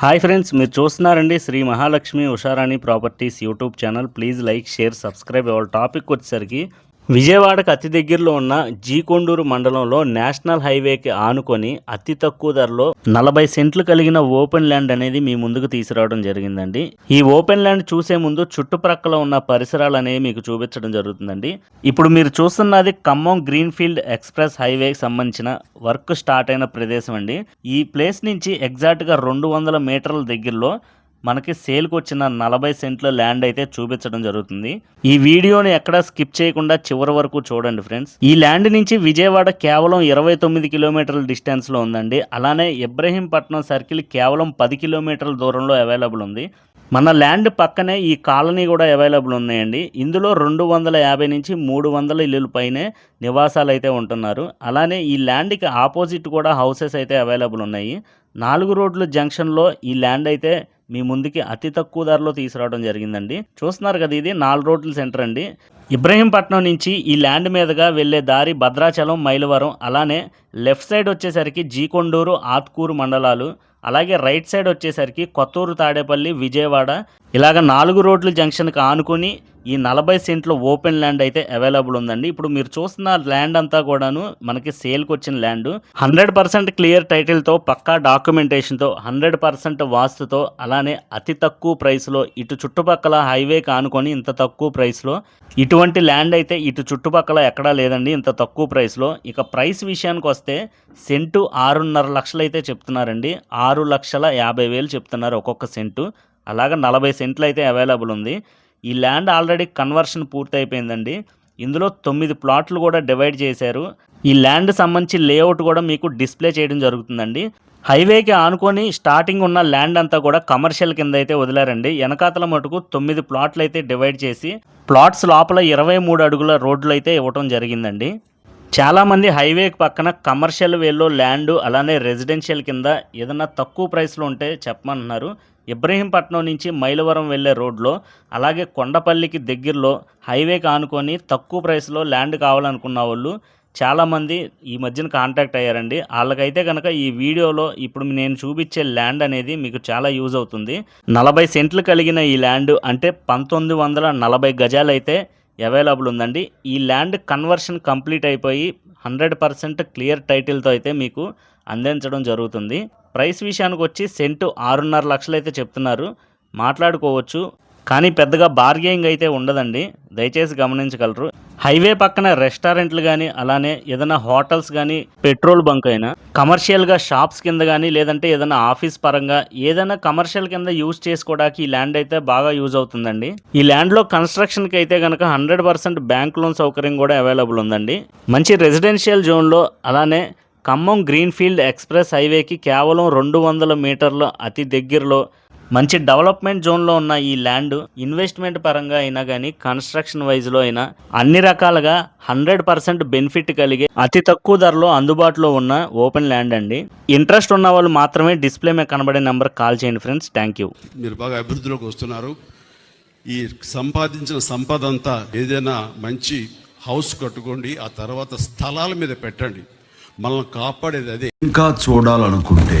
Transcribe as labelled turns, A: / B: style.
A: Hi friends మీరు చూస్తున్నారండి Shri Mahalakshmi Usharani properties YouTube channel. Please like share subscribe. వాళ్ళ topic వచ్చేసరికి విజయవాడకు అతి దగ్గరలో ఉన్న జీకొండూరు మండలంలో నేషనల్ హైవేకి ఆనుకొని అతి తక్కువ ధరలో నలభై సెంట్లు కలిగిన ఓపెన్ ల్యాండ్ అనేది మీ ముందుకు తీసుకురావడం జరిగిందండి. ఈ ఓపెన్ ల్యాండ్ చూసే ముందు చుట్టుప్రక్కల ఉన్న పరిసరాలు అనేవి మీకు చూపించడం జరుగుతుందండి. ఇప్పుడు మీరు చూస్తున్నది ఖమ్మం గ్రీన్ఫీల్డ్ ఎక్స్ప్రెస్ హైవేకి సంబంధించిన వర్క్ స్టార్ట్ అయిన ప్రదేశం అండి. ఈ ప్లేస్ నుంచి ఎగ్జాక్ట్గా రెండు వందల మీటర్ల దగ్గరలో మనకి సేల్కి వచ్చిన నలభై సెంట్ల ల్యాండ్ అయితే చూపించడం జరుగుతుంది. ఈ వీడియోని ఎక్కడ స్కిప్ చేయకుండా చివరి వరకు చూడండి ఫ్రెండ్స్. ఈ ల్యాండ్ నుంచి విజయవాడ కేవలం ఇరవై తొమ్మిది కిలోమీటర్ల డిస్టెన్స్లో ఉందండి. అలానే ఇబ్రహీంపట్నం సర్కిల్ కేవలం పది కిలోమీటర్ల దూరంలో అవైలబుల్ ఉంది. మన ల్యాండ్ పక్కనే ఈ కాలనీ కూడా అవైలబుల్ ఉన్నాయండి. ఇందులో రెండు వందల యాభై నుంచి మూడు వందల ఇల్లుల పైనే నివాసాలు అయితే ఉంటున్నారు. అలానే ఈ ల్యాండ్కి ఆపోజిట్ కూడా హౌసెస్ అయితే అవైలబుల్ ఉన్నాయి. నాలుగు రోడ్లు జంక్షన్లో ఈ ల్యాండ్ అయితే మీ ముందుకి అతి తక్కువ ధరలో తీసుకురావడం జరిగిందండి. చూస్తున్నారు కదా ఇది నాలుగు రోడ్ల సెంటర్ అండి. ఇబ్రహీంపట్నం నుంచి ఈ ల్యాండ్ మీదుగా వెళ్ళే దారి భద్రాచలం మైలవరం అలానే లెఫ్ట్ సైడ్ వచ్చేసరికి జీకొండూరు ఆత్కూరు మండలాలు అలాగే రైట్ సైడ్ వచ్చేసరికి కొత్తూరు తాడేపల్లి విజయవాడ ఇలాగ నాలుగు రోడ్ల జంక్షన్కి ఆనుకొని ఈ నలభై సెంట్లో ఓపెన్ ల్యాండ్ అయితే అవైలబుల్ ఉందండి. ఇప్పుడు మీరు చూస్తున్న ల్యాండ్ అంతా కూడాను మనకి సేల్కి వచ్చిన ల్యాండ్. హండ్రెడ్ పర్సెంట్ క్లియర్ టైటిల్తో పక్కా డాక్యుమెంటేషన్తో హండ్రెడ్ పర్సెంట్ వాస్తుతో అలానే అతి తక్కువ ప్రైస్లో ఇటు చుట్టుపక్కల హైవే కానుకొని ఇంత తక్కువ ప్రైస్లో. ఇటువంటి ల్యాండ్ అయితే ఇటు చుట్టుపక్కల ఎక్కడా లేదండి ఇంత తక్కువ ప్రైస్లో. ఇక ప్రైస్ విషయానికి వస్తే సెంటు ఆరున్నర లక్షలు అయితే చెప్తున్నారండి. ఆరు లక్షల యాభై వేలు చెప్తున్నారు ఒక్కొక్క సెంటు. అలాగే నలభై సెంట్లు అయితే అవైలబుల్ ఉంది. ఈ ల్యాండ్ ఆల్రెడీ కన్వర్షన్ పూర్తయిపోయిందండి. ఇందులో తొమ్మిది ప్లాట్లు కూడా డివైడ్ చేశారు. ఈ ల్యాండ్ సంబంధించి లేఅవుట్ కూడా మీకు డిస్ప్లే చేయడం జరుగుతుందండి. హైవేకి ఆనుకొని స్టార్టింగ్ ఉన్న ల్యాండ్ అంతా కూడా కమర్షియల్ కింద అయితే వదిలారండి. వెనకాతల మటుకు తొమ్మిది ప్లాట్లు అయితే డివైడ్ చేసి ప్లాట్స్ లోపల ఇరవై మూడు అడుగుల రోడ్లు అయితే ఇవ్వటం జరిగిందండి. చాలామంది హైవే పక్కన కమర్షియల్ వేలో ల్యాండ్ అలానే రెసిడెన్షియల్ కింద ఏదైనా తక్కువ ప్రైస్లో ఉంటే చెప్పమంటున్నారు. ఇబ్రహీంపట్నం నుంచి మైలవరం వెళ్ళే రోడ్లో అలాగే కొండపల్లికి దగ్గరలో హైవేకి ఆనుకొని తక్కువ ప్రైస్లో ల్యాండ్ కావాలనుకున్న వాళ్ళు చాలామంది ఈ మధ్యన కాంటాక్ట్ అయ్యారండి. వాళ్ళకైతే కనుక ఈ వీడియోలో ఇప్పుడు నేను చూపించే ల్యాండ్ అనేది మీకు చాలా యూజ్ అవుతుంది. నలభై సెంట్లు కలిగిన ఈ ల్యాండ్ అంటే పంతొమ్మిది వందల నలభై గజాలు అయితే అవైలబుల్ ఉందండి. ఈ ల్యాండ్ కన్వర్షన్ కంప్లీట్ అయిపోయి హండ్రెడ్ పర్సెంట్ క్లియర్ టైటిల్తో అయితే మీకు అందించడం జరుగుతుంది. ప్రైస్ విషయానికి వచ్చి సెంటు ఆరున్నర లక్షలు అయితే చెప్తున్నారు. మాట్లాడుకోవచ్చు. కానీ పెద్దగా బార్గెయింగ్ అయితే ఉండదండి. దయచేసి గమనించగలరు. హైవే పక్కన రెస్టారెంట్లు కానీ అలానే ఏదైనా హోటల్స్ కానీ పెట్రోల్ బంక్ అయినా కమర్షియల్గా షాప్స్ కింద కానీ లేదంటే ఏదైనా ఆఫీస్ పరంగా ఏదైనా కమర్షియల్ కింద యూజ్ చేసుకోవడానికి ఈ ల్యాండ్ అయితే బాగా యూజ్ అవుతుందండి. ఈ ల్యాండ్లో కన్స్ట్రక్షన్కి అయితే కనుక హండ్రెడ్ పర్సెంట్ బ్యాంక్ లోన్ సౌకర్యం కూడా అవైలబుల్ ఉందండి. మంచి రెసిడెన్షియల్ జోన్లో అలానే ఖమ్మం గ్రీన్ఫీల్డ్ ఎక్స్ప్రెస్ హైవేకి కేవలం రెండు వందల మీటర్ల అతి దగ్గరలో మంచి డెవలప్మెంట్ జోన్లో ఉన్న ఈ ల్యాండ్ ఇన్వెస్ట్మెంట్ పరంగా అయినా కానీ కన్స్ట్రక్షన్ వైజ్లో అయినా అన్ని రకాలుగా హండ్రెడ్ పర్సెంట్ బెనిఫిట్ కలిగే అతి తక్కువ ధరలో అందుబాటులో ఉన్న ఓపెన్ ల్యాండ్ అండి. ఇంట్రెస్ట్ ఉన్న వాళ్ళు మాత్రమే డిస్ప్లే మీద కనబడే నెంబర్ కాల్ చేయండి ఫ్రెండ్స్. Thank you.
B: మీరు బాగా అభివృద్ధిలోకి వస్తున్నారు. ఈ సంపాదించిన సంపద అంతా ఏదైనా మంచి హౌస్ కట్టుకోండి ఆ తర్వాత స్థలాల మీద పెట్టండి. మనల్ని కాపాడేది అదే.
C: ఇంకా చూడాలనుకుంటే